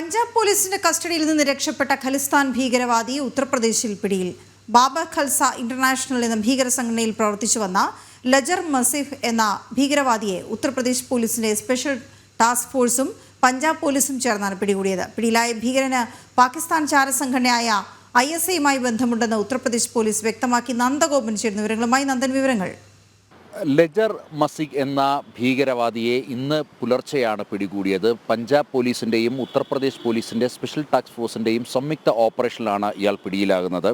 പഞ്ചാബ് പോലീസിന്റെ കസ്റ്റഡിയിൽ നിന്ന് രക്ഷപ്പെട്ട ഖലിസ്ഥാൻ ഭീകരവാദി ഉത്തർപ്രദേശിൽ പിടിയിൽ. ബാബ ഖൽസ ഇന്റർനാഷണൽ എന്ന ഭീകര സംഘടനയിൽ പ്രവർത്തിച്ചു വന്ന ലജർ മസിഫ് എന്ന ഭീകരവാദിയെ ഉത്തർപ്രദേശ് പോലീസിന്റെ സ്പെഷ്യൽ ടാസ്ക് ഫോഴ്സും പഞ്ചാബ് പോലീസും ചേർന്നാണ് പിടികൂടിയത്. പിടിയിലായ ഭീകരന് പാകിസ്ഥാൻ ചാരസംഘടനയായ ഐ എസ് ഐയുമായി ബന്ധമുണ്ടെന്ന് ഉത്തർപ്രദേശ് പോലീസ് വ്യക്തമാക്കി. നന്ദഗോപൻ ചേരുന്ന വിവരങ്ങളുമായി നന്ദൻ വിവരങ്ങൾ. ലെജർ മസിക് എന്ന ഭീകരവാദിയെ ഇന്ന് പുലർച്ചെയാണ് പിടികൂടിയത്. പഞ്ചാബ് പോലീസിന്റെയും ഉത്തർപ്രദേശ് പോലീസിന്റെ സ്പെഷ്യൽ ടാസ്ക് ഫോഴ്സിന്റെയും സംയുക്ത ഓപ്പറേഷനിലാണ് ഇയാൾ പിടിയിലാകുന്നത്.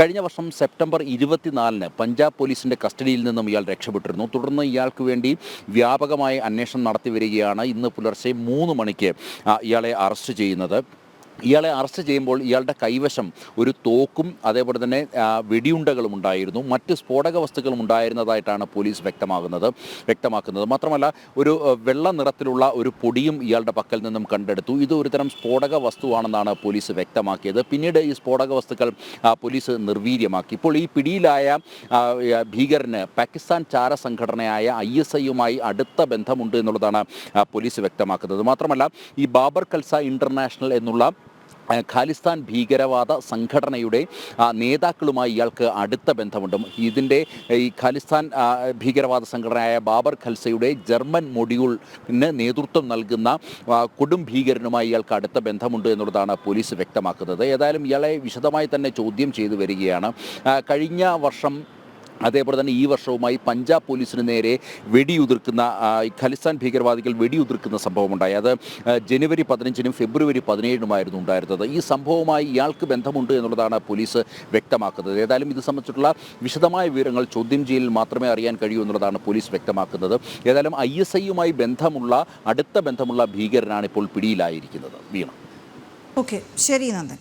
കഴിഞ്ഞ വർഷം സെപ്റ്റംബർ ഇരുപത്തിനാലിന് പഞ്ചാബ് പോലീസിന്റെ കസ്റ്റഡിയിൽ നിന്നും ഇയാൾ രക്ഷപ്പെട്ടിരുന്നു. തുടർന്ന് ഇയാൾക്ക് വേണ്ടി വ്യാപകമായ അന്വേഷണം നടത്തി വരികയാണ് ഇന്ന് പുലർച്ചെ മൂന്ന് മണിക്ക് ഇയാളെ അറസ്റ്റ് ചെയ്യുന്നത്. ഇയാളെ അറസ്റ്റ് ചെയ്യുമ്പോൾ ഇയാളുടെ കൈവശം ഒരു തോക്കും അതേപോലെ തന്നെ വെടിയുണ്ടകളും ഉണ്ടായിരുന്നു. മറ്റ് സ്ഫോടക വസ്തുക്കളും ഉണ്ടായിരുന്നതായിട്ടാണ് പോലീസ് വ്യക്തമാകുന്നത് വ്യക്തമാക്കുന്നത്. മാത്രമല്ല ഒരു വെള്ള നിറത്തിലുള്ള ഒരു പൊടിയും ഇയാളുടെ പക്കൽ നിന്നും കണ്ടെടുത്തു. ഇത് ഒരുതരം സ്ഫോടക വസ്തുവാണെന്നാണ് പോലീസ് വ്യക്തമാക്കിയത്. പിന്നീട് ഈ സ്ഫോടക വസ്തുക്കൾ പോലീസ് നിർവീര്യമാക്കി. ഇപ്പോൾ ഈ പിടിയിലായ ഭീകരന് പാകിസ്ഥാൻ ചാര സംഘടനയായ ഐ എസ് ഐയുമായി അടുത്ത ബന്ധമുണ്ട് എന്നുള്ളതാണ് പോലീസ് വ്യക്തമാക്കുന്നത്. മാത്രമല്ല ഈ ബാബർ കൽസ ഇന്റർനാഷണൽ എന്നുള്ള ഖാലിസ്ഥാൻ ഭീകരവാദ സംഘടനയുടെ നേതാക്കളുമായി ഇയാൾക്ക് അടുത്ത ബന്ധമുണ്ട്. ഇതിന്റെ ഈ ഖാലിസ്ഥാൻ ഭീകരവാദ സംഘടനയായ ബാബർ ഖൽസയുടെ ജർമ്മൻ മൊഡ്യൂളിന് നേതൃത്വം നൽകുന്ന കൊടും ഭീകരനുമായി ഇയാൾക്ക് അടുത്ത ബന്ധമുണ്ട് എന്നുള്ളതാണ് പോലീസ് വ്യക്തമാക്കുന്നത്. ഏതായാലും ഇയാളെ വിശദമായി തന്നെ ചോദ്യം ചെയ്തു വരികയാണ്. കഴിഞ്ഞ വർഷം അതേപോലെ തന്നെ ഈ വർഷവുമായി പഞ്ചാബ് പോലീസിന് നേരെ വെടിയുതിർക്കുന്ന ഖലിസ്ഥാൻ ഭീകരവാദികൾ വെടിയുതിർക്കുന്ന സംഭവമുണ്ടായി. അത് ജനുവരി പതിനഞ്ചിനും ഫെബ്രുവരി പതിനേഴിനുമായിരുന്നു ഉണ്ടായിരുന്നത്. ഈ സംഭവവുമായി ഇയാൾക്ക് ബന്ധമുണ്ട് എന്നുള്ളതാണ് പോലീസ് വ്യക്തമാക്കുന്നത്. ഏതായാലും ഇത് സംബന്ധിച്ചിട്ടുള്ള വിശദമായ വിവരങ്ങൾ ചോദ്യം ചെയ്യലിൽ മാത്രമേ അറിയാൻ കഴിയൂ എന്നുള്ളതാണ് പോലീസ് വ്യക്തമാക്കുന്നത്. ഏതായാലും ഐ എസ് ഐയുമായി ബന്ധമുള്ള അടുത്ത ബന്ധമുള്ള ഭീകരനാണ് ഇപ്പോൾ പിടിയിലായിരിക്കുന്നത്. വീണ. ഓക്കെ. ശരി നന്ദൻ.